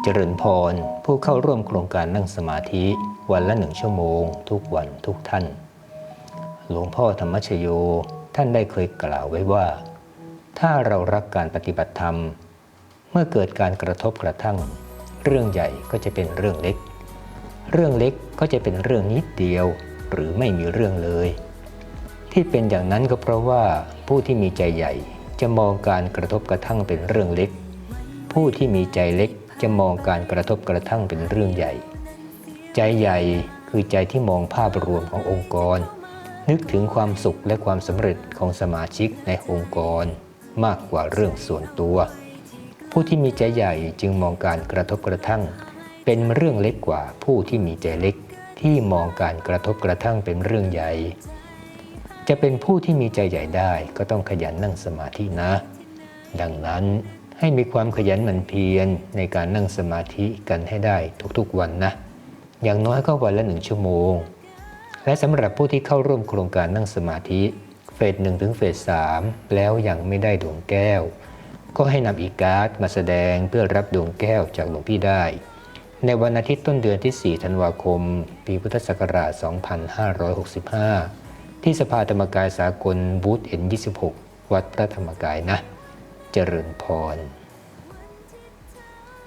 เจริญพร ผู้เข้าร่วมโครงการนั่งสมาธิวันละหนึ่งชั่วโมง ทุกวันทุกท่าน หลวงพ่อธรรมชโยท่านได้เคยกล่าวไว้ว่า ถ้าเรารักการปฏิบัติธรรม เมื่อเกิดการกระทบกระทั่ง เรื่องใหญ่ก็จะเป็นเรื่องเล็ก เรื่องเล็กก็จะเป็นเรื่องนิดเดียว หรือไม่มีเรื่องเลย ที่เป็นอย่างนั้นก็เพราะว่าผู้ที่มีใจใหญ่จะมองการกระทบกระทั่งเป็นเรื่องเล็ก ผู้ที่มีใจเล็ก จะมองการกระทบกระทั่งเป็นเรื่องใหญ่ ใจใหญ่คือใจที่มองภาพรวมขององค์กร นึกถึงความสุขและความสำเร็จของสมาชิกในองค์กร มากกว่าเรื่องส่วนตัว ผู้ที่มีใจใหญ่จึงมองการกระทบกระทั่ง เป็นเรื่องเล็กกว่าผู้ที่มีใจเล็ก ที่มองการกระทบกระทั่งเป็นเรื่องใหญ่ จะเป็นผู้ที่มีใจใหญ่ได้ก็ต้องขยันนั่งสมาธินะ ดังนั้น ให้มีความขยันหมั่นเพียรในการนั่งสมาธิกันให้ได้ทุกๆวันนะ อย่างน้อยก็วันละหนึ่งชั่วโมง และสำหรับผู้ที่เข้าร่วมโครงการนั่งสมาธิเฟสหนึ่งถึงเฟสสามแล้วยังไม่ได้ดวงแก้ว ก็ให้นำอีการ์ดมาแสดงเพื่อรับดวงแก้วจากหลวงพี่ได้ ในวันอาทิตย์ต้นเดือนที่ 4 ธันวาคม ปีพุทธศักราช 2565 ที่สภาธรรมกายสากลบูธ N26 วัดพระธรรมกายนะ เจริญพร